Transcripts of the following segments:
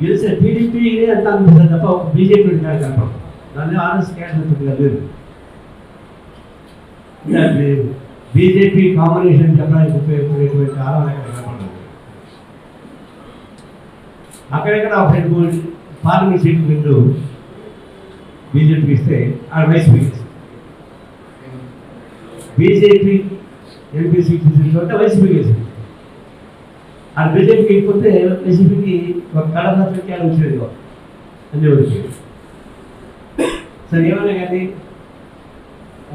గెలిచిన టీడీపీ అంత అనిపిస్తుంది తప్ప ఒక బీజేపీ కాదు కనపడదు దాన్ని ఆర్ఎస్ క్యాడర్ లేదు. బీజేపీ కాంబినేషన్ చెప్పడానికి ఉపయోగపడేటువంటి ఆరాధన ఇక్కడ కనపడదు. అక్కడెక్కడ రెండు మూడు పార్లమెంట్ సీట్లు రెండు బీజేపీకి ఇస్తే ఆడ వైసీపీకి ఇస్తుంది బీజేపీ ఎంపీ సీట్లు చోట వైసీపీకి వేసింది ఆ బీజేపీకి ఇకపోతే వైసీపీకి ఒక కడప సంఖ్య వచ్చేది అని వచ్చి సరే ఏమన్నా కానీ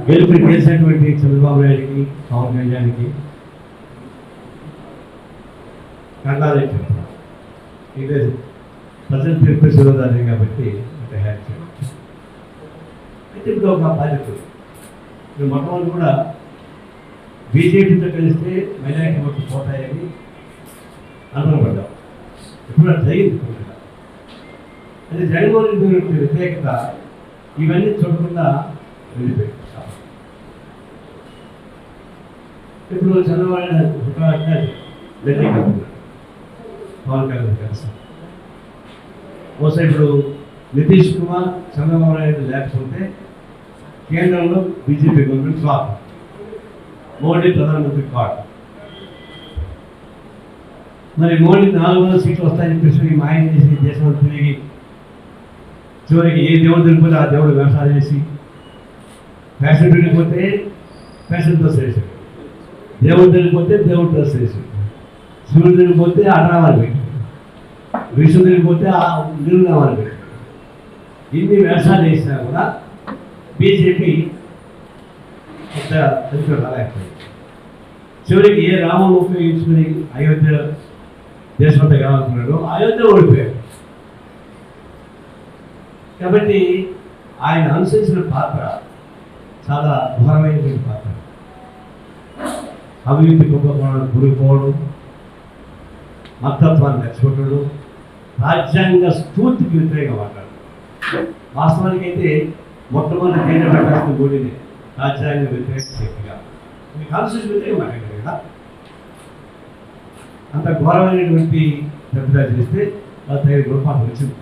గెలుపు చేసినటువంటి చంద్రబాబు నాయుడికి పవన్ కళ్యాణ్కి కండాలి ఇది ప్రజలు తీర్పు శిరోధారి కాబట్టి అంటే హ్యాక్ చేయాలి అయితే ఇప్పుడు ఒక బాధ్యత. మొట్టమొదటి కూడా బీజేపీతో కలిస్తే మైనారిటీ ఓట్లు పోతాయని అనుకునపడ్డాం ఇప్పుడు అది జరిగింది అది జగన్మోహన్ రెడ్డి యొక్క వ్యతిరేకత ఇవన్నీ చూడకుండా వెళ్ళిపోయింది. ఇప్పుడు చంద్రబాబు నాయుడు ఒక పవన్ కళ్యాణ్ కలిసి బహుశా ఇప్పుడు నితీష్ కుమార్ చంద్రబాబు నాయుడు లేకపోతే కేంద్రంలో బీజేపీ గవర్నమెంట్ ఫ్లాప్ మోడీ ప్రధానమంత్రి కాడ్ మరి మోడీ నాలుగు వందల సీట్లు వస్తాయని చెప్పేసి మాయం చేసి దేశంలో తిరిగి చివరికి ఏ దేవుడు తిరిగిపోతే ఆ దేవుడు వ్యవసాయం చేసి ఫ్యాషన్ తిరిగిపోతే ఫ్యాషన్ డ్రెస్ వేసాడు దేవుడు తిరిగిపోతే దేవుడు డ్రెస్ వేసాడు శివుడు తిరిగిపోతే అటనామాలు పెట్టాడు విష్ణు తిరిగిపోతే ఆ నిరునామాలు పెట్టాడు ఇన్ని వ్యవసాయం చేసినా కూడా బీజేపీ పెద్ద రాలేకపోయింది చివరికి ఏ రామం ఉపయోగించుకుని అయోధ్య దేశమంతా కావాలనుకున్నాడు అయోధ్య ఓడిపోయాడు. కాబట్టి ఆయన అనుసరించిన పాత్ర చాలా ఘోరమైనటువంటి పాత్ర. అభివృద్ధి కుంభకోణాలు గురిపోవడం మతత్వాన్ని తెచ్చుకోవడం రాజ్యాంగ స్ఫూర్తికి వ్యతిరేకంగా మాట్లాడడం. వాస్తవానికి అయితే మొట్టమొదటి కేంద్ర పెట్టాల్సిన గోడిని రాజ్యాంగ వ్యతిరేక శక్తిగా. మీ కాన్స్టిట్యూషన్ వ్యతిరేకంగా మాట్లాడారు కదా? అంత ఘోరమైనటువంటి పెద్ద చేస్తే వాళ్ళ తగిన గుణపాఠం వచ్చింది.